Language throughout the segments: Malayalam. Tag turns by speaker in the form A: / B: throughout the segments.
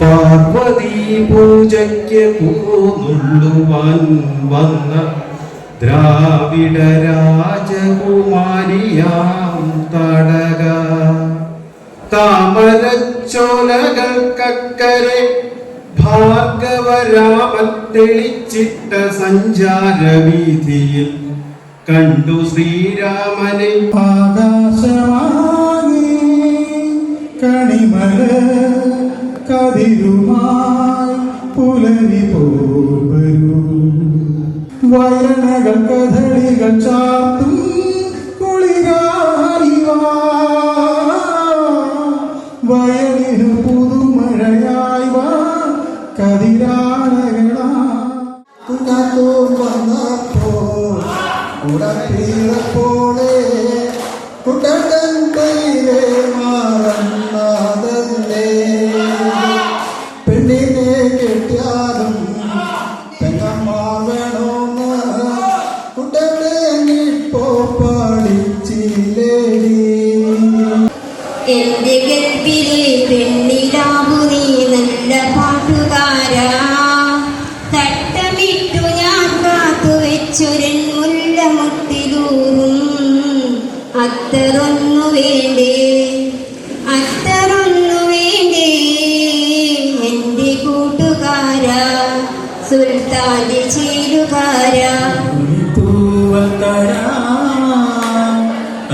A: പാർവതി പൂജയ്ക്ക് പോന്നുള്ളുവാൻ വന്ന ദ്രാവിഡ രാജകുമാരിയാം തടക. താമരച്ചോലകൾക്കക്കരെ ഭാർഗവരാമൻ തെളിച്ചിട്ട സഞ്ചാരവീതിയിൽ കണ്ടു ശ്രീരാമനെ.
B: ആകാശമാകെ പുലരി പോവരൂ വയനകൾ കഥളികൾ ചാത്തും വയലിനു പുതുമഴയായി വാ. കതിരാളകളാ കുഞ്ഞാത്തൂർ വന്നപ്പോൾ ഉടപ്പിറപ്പോളെ കുട്ടൻ കയ്യിലെ മാറന്നാതല്ലേ
C: എന്റെ ഗർഭിലെ പെണ്ണിലാവു നീ നല്ല പാട്ടുകാരാ. തട്ടമിട്ടു ഞാൻ കാത്തു വെച്ചൊരൻ മുല്ലമുട്ടിലൂറും അത്തറൊന്നു വേണ്ടേ? അത്തറൊന്നു വേണ്ടേ? എന്റെ കൂട്ടുകാരാ സുൽത്താന്റെ ചേരുകാരാ.
B: അല്ലിത്തളിരാടതരാ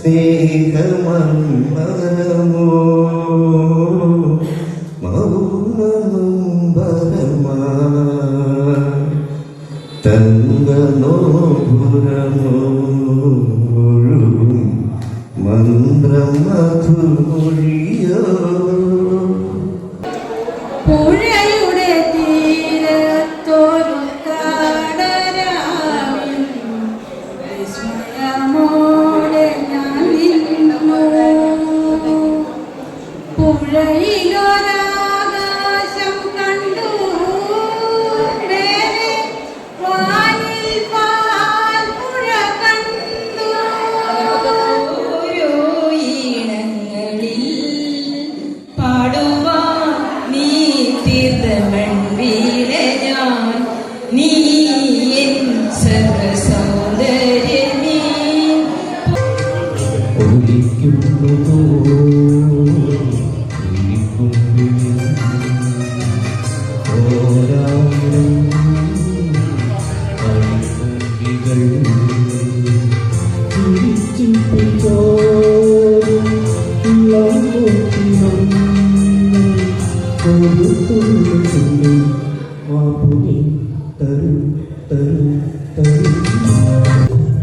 B: സ്നേഹമോ മൗനമ്പരമാ തങ്കനോ പുരമോ മന്ത്രമധുമൊഴിയോ
D: പുഴയിലൊരാകാശം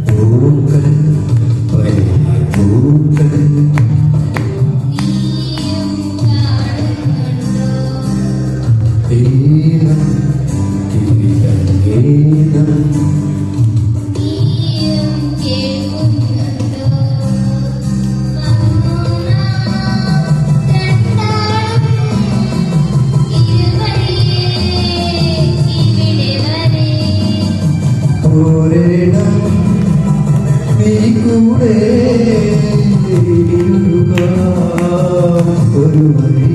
B: പൂക്കൾ പൂക്കൾ ഒരിടം നീ കൂടെ. ഒരു വഴി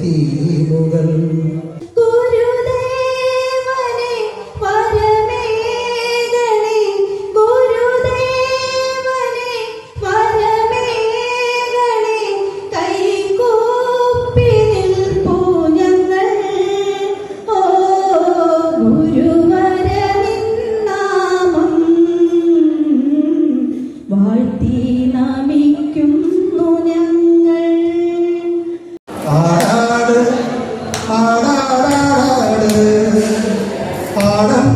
E: ti. பாடம்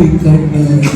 E: കണ്ണാടി